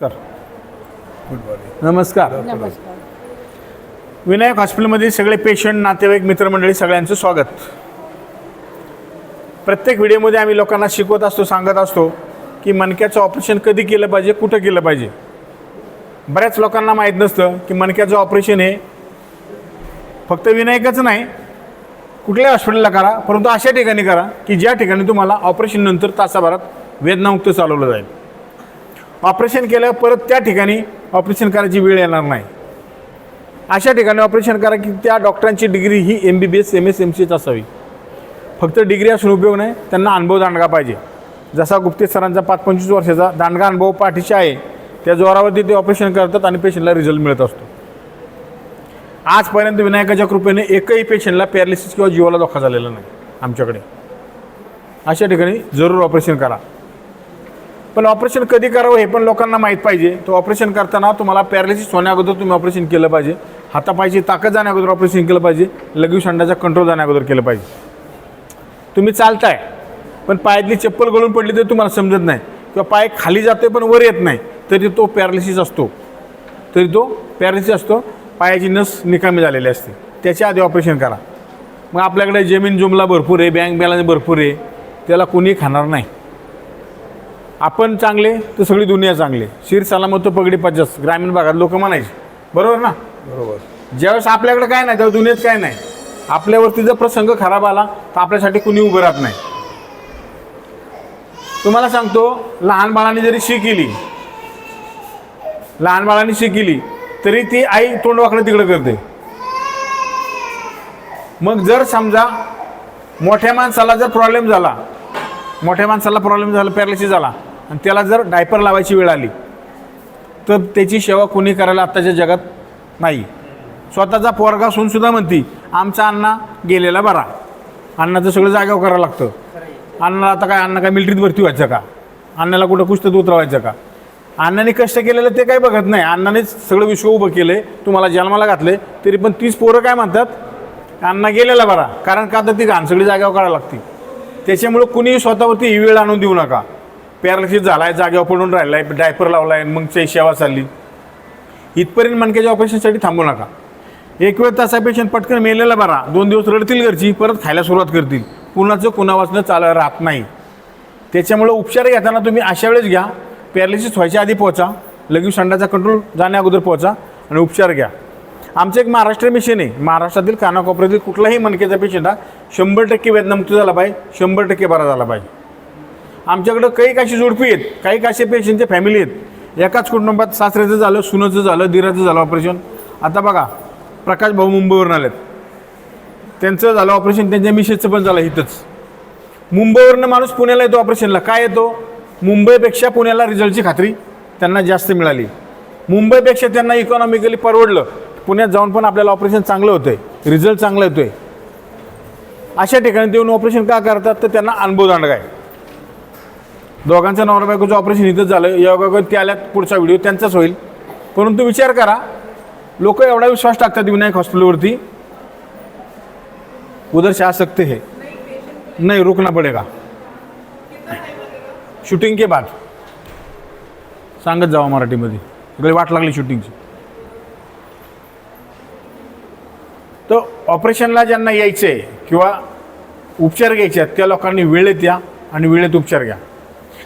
नमस्कार. Good morning नमस्कार. नमस्कार. विनायक हॉस्पिटलमधील सगळे पेशंट नातेवाईक मित्रमंडळी सगळ्यांचं स्वागत. प्रत्येक व्हिडिओमध्ये आम्ही लोकांना शिकवत असतो सांगत असतो की मणक्याचं ऑपरेशन कधी केलं पाहिजे कुठं केलं पाहिजे. बऱ्याच लोकांना माहीत नसतं की मणक्याचं ऑपरेशन हे फक्त विनायकाचं नाही कुठल्याही हॉस्पिटलला करा परंतु अशा ठिकाणी करा की ज्या ठिकाणी तुम्हाला ऑपरेशन नंतर तासाभरात वेदनामुक्त चालवलं जाईल. ऑपरेशन केलं परत त्या ठिकाणी ऑपरेशन करायची वेळ येणार नाही. अशा ठिकाणी ऑपरेशन करा की त्या डॉक्टरांची डिग्री ही M B B S M S M सीच असावी. फक्त डिग्री असून उपयोग नाही त्यांना अनुभव दांडगा पाहिजे. जसा गुप्ते सरांचा पाच पंचवीस वर्षाचा दांडगा अनुभव पाठीशी आहे त्या जोरावरती ते ऑपरेशन करतात आणि पेशंटला रिझल्ट मिळत असतो. आजपर्यंत विनायकाच्या कृपेने एकही पेशंटला पॅरालिसिस किंवा जीवाला धोका झालेला नाही आमच्याकडे. अशा ठिकाणी जरूर ऑपरेशन करा. पण ऑपरेशन कधी करावं हे पण लोकांना माहीत पाहिजे. तो ऑपरेशन करताना तुम्हाला पॅरालिसिस होण्याअगोदर तुम्ही ऑपरेशन केलं पाहिजे. हातापायची ताकद जाण्याअगोदर ऑपरेशन केलं पाहिजे. लघवी शंडाचा कंट्रोल जाण्याअगोदर केलं पाहिजे. तुम्ही चालताय पण पायातली चप्पल गळून पडली तर तुम्हाला समजत नाही. किंवा पाय खाली जातोय पण वर येत नाही. तरी तो पॅरालिसिस असतो. तरी तो पॅरालिसिस असतो. पायाची नस निकामी झालेली असते. त्याच्या आधी ऑपरेशन करा. मग आपल्याकडे जमीन जुमला भरपूर आहे बँक बॅलन्स भरपूर आहे. त्याला कोणी खाणार नाही. आपण चांगले तर सगळी दुनिया चांगली. शिर सलामत पगडी पचास. ग्रामीण भागात लोक म्हणायचे. बरोबर ना? बरोबर. ज्यावेळेस आपल्याकडे काय नाही तेव्हा दुनियेत काय नाही. आपल्यावरती जर प्रसंग खराब आला तर आपल्यासाठी कुणी उभं राहत नाही. तुम्हाला सांगतो लहान बाळाने जरी शी केली लहान बाळाने शी केली तरी ती आई तोंड वाकडं तिकडं करते. मग जर समजा मोठ्या माणसाला जर प्रॉब्लेम झाला मोठ्या माणसाला प्रॉब्लेम झाला पॅरालिसिस झाला आणि त्याला जर डायपर लावायची वेळ आली तर त्याची सेवा कोणी करायला आत्ताच्या जगात नाही. स्वतःचा पोरगा सुद्धा म्हणती आमचा अण्णा गेलेला बरा. अण्णाचं सगळं जागा करावं लागतं. अण्णाला आता काय अण्णा काय मिलिटरीत भरती व्हायचं का? अण्णाला कुठं कुस्तीत उतरवायचं का? अण्णाने कष्ट केलेलं ते काही बघत नाही. अण्णानेच सगळं विश्व उभं केलं आहे तुम्हाला जन्माला घातले तरी पण तीच पोरं काय म्हणतात? अण्णा गेलेला बरा. कारण का तर ती घाण सगळी जाग्यावर करायला लागते. त्याच्यामुळं कुणीही स्वतःवरती ही वेळ आणून देऊ नका. पॅरालिसिस झाला आहे जागेवर पडून राहिला आहे डायपर लावला आहे मग ते सेवा चालली. इथपर्यंत मणक्याच्या ऑपरेशनसाठी थांबू नका. एक वेळ तसा पेशंट पटकन मेलेला बरा. दोन दिवस रडतील घरची परत खायला सुरुवात करतील. कुणाचं कुणावाचनं चालू राहत नाही. त्याच्यामुळं उपचार घेताना तुम्ही अशा वेळेस घ्या. पॅरालिसिस व्हायच्या आधी पोहोचा. लगेच संडाचा कंट्रोल जाण्या अगोदर पोहोचा आणि उपचार घ्या. आमचं एक महाराष्ट्र मिशन आहे. महाराष्ट्रातील कानाकोपऱ्यातील कुठलाही मनकेचा पेशंट हा शंभर टक्के वेदनामुक्त झाला पाहिजे. शंभर टक्के बरा झाला पाहिजे. आमच्याकडं काही काशी जोडपी आहेत काही काशी पेशंटच्या फॅमिली आहेत. एकाच कुटुंबात सासऱ्याचं झालं सुनाचं झालं दिराचं झालं ऑपरेशन आता बघा प्रकाश भाऊ मुंबईवरून आलेत. त्यांचं झालं ऑपरेशन त्यांच्या मिसेसचं पण झालं इथंच. मुंबईवरनं माणूस पुण्याला येतो ऑपरेशनला काय येतो? मुंबईपेक्षा पुण्याला रिझल्टची खात्री त्यांना जास्त मिळाली. मुंबईपेक्षा त्यांना इकॉनॉमिकली परवडलं. पुण्यात जाऊन पण आपल्याला ऑपरेशन चांगलं होतं आहे रिझल्ट चांगला येतो आहे अशा ठिकाणी देऊन ऑपरेशन का करतात? तर त्यांना अनुभव दांडगा आहे. दोघांचं नवरा बायकोचं ऑपरेशन इथंच झालं. योगा ते आल्यात पुढचा व्हिडिओ त्यांचाच होईल. परंतु विचार करा लोक एवढा विश्वास टाकतात विनायक हॉस्पिटलवरती. उधर से आ सकते हैं. नहीं रुकना पड़ेगा. शूटिंग के बाद. सांगत जावा मराठीमध्ये. इकडे वाट लागली शूटिंगची तर ऑपरेशनला ज्यांना यायचं आहे किंवा उपचार घ्यायचे आहेत त्या लोकांनी वेळेत या आणि वेळेत उपचार घ्या.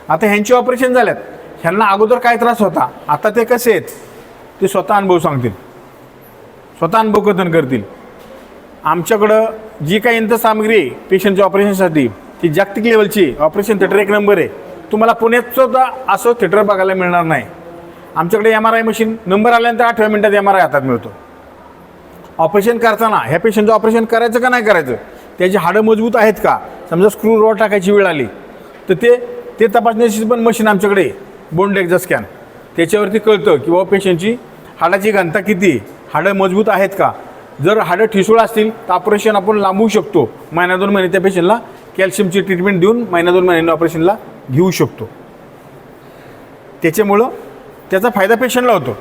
आता ह्यांचे ऑपरेशन झाल्यात. ह्यांना अगोदर काय त्रास होता? आता ते कसे आहेत? ते स्वतः अनुभव सांगतील. स्वतः अनुभव कथन करतील. आमच्याकडं जी काही यंत्रसामग्री आहे पेशंटच्या ऑपरेशनसाठी ती जागतिक लेवलची ऑपरेशन थिएटर एक नंबर आहे. तुम्हाला पुण्यात सुद्धा असं थिएटर बघायला मिळणार नाही. आमच्याकडे M R I machine number आल्यानंतर आठव्या मिनटात एम आर आय हातात मिळतो. ऑपरेशन करताना ह्या पेशंटचं ऑपरेशन करायचं का नाही करायचं? त्याची हाडं मजबूत आहेत का? समजा स्क्रू रॉड टाकायची वेळ आली तर ते ते तपासण्याची पण मशीन आमच्याकडे आहे. बोंड एक्झा स्कॅन त्याच्यावरती कळतं की बाबा पेशंटची हाडाची घनता किती हाडं मजबूत आहेत का? जर हाडं ठिसूळ असतील तर ऑपरेशन आपण लांबवू शकतो. महिना दोन महिने त्या पेशंटला कॅल्शियमची ट्रीटमेंट देऊन महिना दोन महिन्यांनी ऑपरेशनला घेऊ शकतो. त्याच्यामुळं त्याचा फायदा पेशंटला होतो.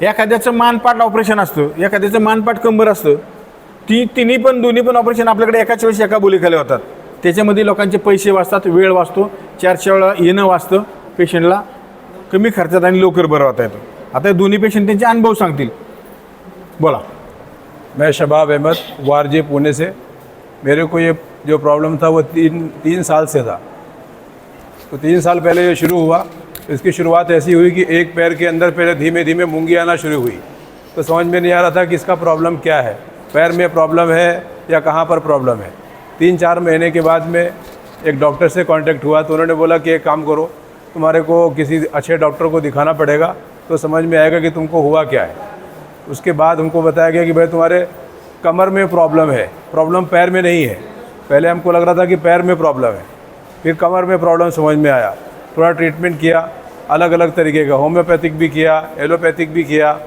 एखाद्याचं मानपाट ऑपरेशन असतं एखाद्याचं मानपाट कंबर असतं ती तिन्ही पण दोन्ही पण ऑपरेशन आपल्याकडे एकाच वेळेस एका बोलीखाली होतात. त्याच्यामध्ये लोकांचे पैसे वाचतात वेळ वाचतो चारशे वेळा येणं वाचतं पेशंटला कमी खर्चात आणि लवकर बरं होता येतो आता हे दोन्ही पेशंट त्यांचे अनुभव सांगतील. बोला. मैं शबाब अहमद वारजे पुणे से. मेरे को ये जो प्रॉब्लम था वो तीन तीन साल से था। तो तीन साल पहले ये शुरू हुआ। इसकी शुरुआत ऐसी हुई कि एक पैर के अंदर पहले धीमे धीमे मूंगी आना शुरू हुई। तो समझ में नहीं आ रहा था कि इसका प्रॉब्लम क्या है। पैर में प्रॉब्लम है या कहाँ पर प्रॉब्लम है। तीन चार महीने के बाद में एक डॉक्टर से कांटेक्ट हुआ तो उन्होंने बोला कि एक काम करो, तुम्हारे को किसी अच्छे डॉक्टर को दिखाना पड़ेगा तो समझ में आएगा कि तुमको हुआ क्या है। उसके बाद हमको बताया गया कि भाई तुम्हारे कमर में प्रॉब्लम है, प्रॉब्लम पैर में नहीं है। पहले हमको लग रहा था कि पैर में प्रॉब्लम है, फिर कमर में प्रॉब्लम समझ में आया। थोड़ा ट्रीटमेंट किया अलग अलग तरीके का, होम्योपैथिक भी किया, एलोपैथिक भी किया।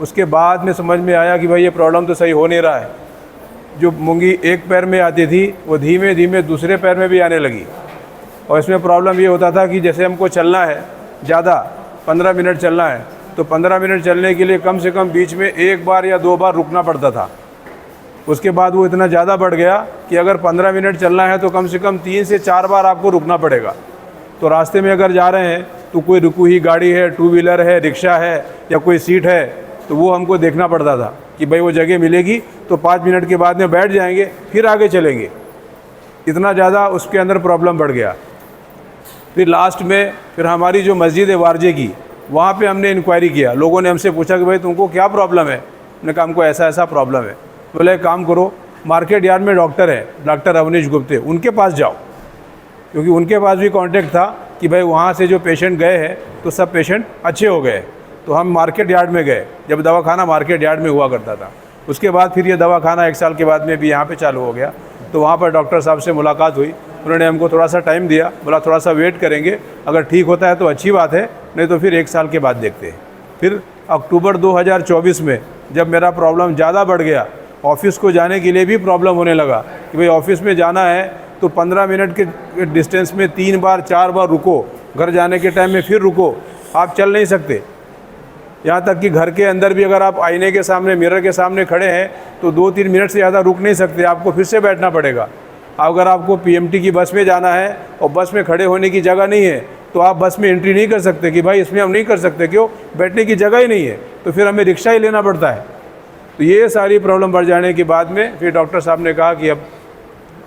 उसके बाद में समझ में आया कि भाई ये प्रॉब्लम तो सही हो नहीं रहा है। जो मूँगी एक पैर में आती थी, वो धीमे धीमे दूसरे पैर में भी आने लगी। और इसमें प्रॉब्लम ये होता था कि जैसे हमको चलना है, ज़्यादा, पंद्रह मिनट चलना है तो पंद्रह मिनट चलने के लिए कम से कम बीच में एक बार या दो बार रुकना पड़ता था। उसके बाद वो इतना ज़्यादा बढ़ गया कि अगर पंद्रह मिनट चलना है तो कम से कम तीन से चार बार आपको रुकना पड़ेगा। तो रास्ते में अगर जा रहे हैं तो कोई रुकी हुई गाड़ी है टू व्हीलर है, रिक्शा है, या कोई सीट है तो वो हमको देखना पड़ता था। कि भाई वो जगह मिलेगी तो पाँच मिनट के बाद में बैठ जाएँगे, फिर आगे चलेंगे। इतना ज़्यादा उसके अंदर प्रॉब्लम बढ़ गया। फिर लास्ट में, फिर हमारी जो मस्जिद है वारजे की, वहाँ पे हमने इंक्वायरी किया। लोगों ने हमसे पूछा कि भाई तुमको क्या प्रॉब्लम है? मैंने कहा, हमको ऐसा ऐसा प्रॉब्लम है। बोले एक काम करो मार्केट यार्ड में डॉक्टर है डॉक्टर अवनीश गुप्ते, उनके पास जाओ। क्योंकि उनके पास भी कांटेक्ट था कि भाई वहाँ से जो पेशेंट गए हैं तो सब पेशेंट अच्छे हो गए। तो हम मार्केट यार्ड में गए, जब दवाखाना मार्केट यार्ड में हुआ करता था। उसके बाद फिर ये दवाखाना एक साल के बाद में भी यहाँ पे चालू हो गया। तो वहाँ पर डॉक्टर साहब से मुलाकात हुई। उन्होंने हमको थोड़ा सा टाइम दिया, बोला थोड़ा सा वेट करेंगे। अगर ठीक होता है तो अच्छी बात है, नहीं तो फिर एक साल के बाद देखते हैं। फिर अक्टूबर 2024 में जब मेरा प्रॉब्लम ज़्यादा बढ़ गया, ऑफ़िस को जाने के लिए भी प्रॉब्लम होने लगा कि भाई ऑफ़िस में जाना है तो 15 मिनट के डिस्टेंस में तीन बार, चार बार रुको। घर जाने के टाइम में फिर रुको। आप चल नहीं सकते। यहाँ तक कि घर के अंदर भी अगर आप आईने के सामने, मिरर के सामने खड़े हैं तो दो तीन मिनट से ज़्यादा रुक नहीं सकते, आपको फिर से बैठना पड़ेगा। अगर आपको पीएमटी की बस में जाना है और बस में खड़े होने की जगह नहीं है तो आप बस में एंट्री नहीं कर सकते कि भाई इसमें हम नहीं कर सकते, क्यों? बैठने की जगह ही नहीं है तो फिर हमें रिक्शा ही लेना पड़ता है। तो ये सारी प्रॉब्लम बढ़ जाने के बाद में फिर डॉक्टर साहब ने कहा कि अब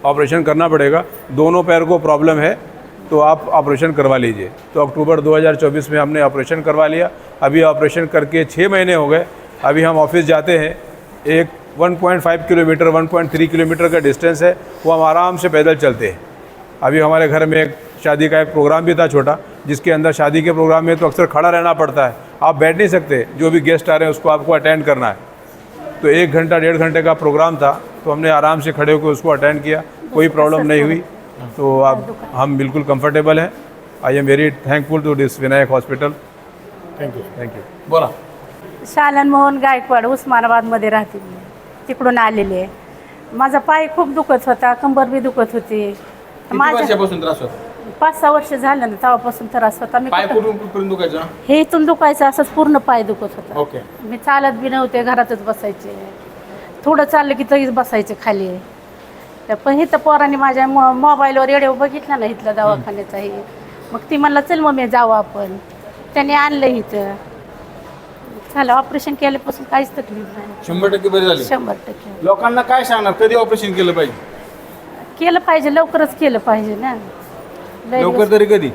ऑपरेशन करना पड़ेगा। दोनों पैर को प्रॉब्लम है तो आप ऑपरेशन करवा लीजिए। तो अक्टूबर 2024 में हमने ऑपरेशन करवा लिया। अभी ऑपरेशन करके छः महीने हो गए। अभी हम ऑफ़िस जाते हैं। एक 1.5 किलोमीटर 1.3 किलोमीटर का डिस्टेंस है। वो हम आराम से पैदल चलते हैं। अभी हमारे घर में एक शादी का एक प्रोग्राम भी था छोटा, जिसके अंदर शादी के प्रोग्राम में तो अक्सर खड़ा रहना पड़ता है। आप बैठ नहीं सकते। जो भी गेस्ट आ रहे हैं उसको आपको अटेंड करना है। तो एक घंटा, डेढ़ घंटे का प्रोग्राम था। तो हमने आराम से खड़े होकर उसको अटेंड किया। कोई प्रॉब्लम नहीं हुई। तो अब हम बिल्कुल कंफर्टेबल हैं। I am very thankful to this Vinayak hospital thank you thank you बोला. शालन मोहन गायकवाड उस्मानाबादमध्ये राहते मी तिकडून आलेली आहे. माझा पाय खूप दुखत होता कंबर बी दुखत होती. किती माझ्या वर्षापासून त्रास होता? पाच सहा वर्ष झालं ना तेव्हापासून त्रास होता. मी पाय कुठं- कुठून कुठपर्यंत दुखायचा हे इथून दुखायचं असंच पूर्ण पाय दुखत होता. ओके मी चालत बी नव्हते घरातच बसायचे. थोडं चाललं की तरीच बसायचे खाली. तर पण इथं पोरांनी माझ्या मो मोबाईलवर येडे बघितला ना इथला दवाखान्याचाही मग ती म्हणलं चल मग मी जाऊ आपण. त्याने आणलं इथं. झालं ऑपरेशन केल्यापासून काहीच तकलीफ नाही. शंभर टक्के बरी झाली. शंभर टक्के. लोकांना काय सांगणार? कधी ऑपरेशन केलं पाहिजे? केलं पाहिजे लवकरच केलं पाहिजे ना. लय लवकर तरी कधी?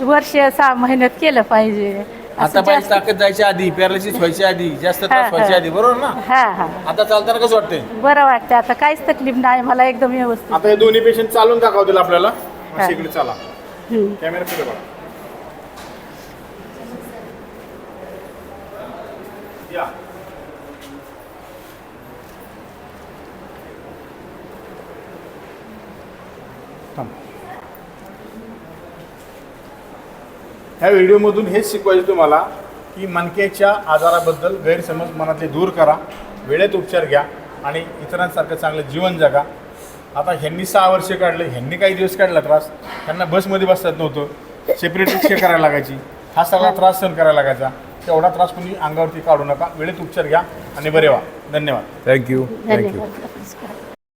वर्ष सहा महिन्यात केलं पाहिजे. आता पाहिजे जास्त- ताकद जायची आधी पॅरालिसिस व्हायची आधी जास्त हा, त्रास व्हायची हा. आधी बरोबर ना? हा हा. आता चालताना कसं वाटतंय? बरं वाटतं आता काहीच तकलीफ नाही मला एकदम व्यवस्थित. आता हे दोन्ही पेशंट चालून दाखवतील आपल्याला. हा. अशी इकडे चला. हम्म. कॅमेरा पुढे बघा. या. ह्या व्हिडिओमधून हेच शिकवायचं तुम्हाला की मणक्याच्या आजाराबद्दल गैरसमज मनातले दूर करा वेळेत उपचार घ्या आणि इतरांसारखं चांगलं जीवन जगा. आता ह्यांनी सहा वर्ष काढले ह्यांनी काही दिवस काढला त्रास. त्यांना बसमध्ये बसतात नव्हतं सेपरेट रिक्षा करायला लागायची. हा सगळा त्रास सहन करायला लागायचा. तेवढा त्रास कुणी अंगावरती काढू नका. वेळेत उपचार घ्या आणि बरे व्हा. धन्यवाद. Thank you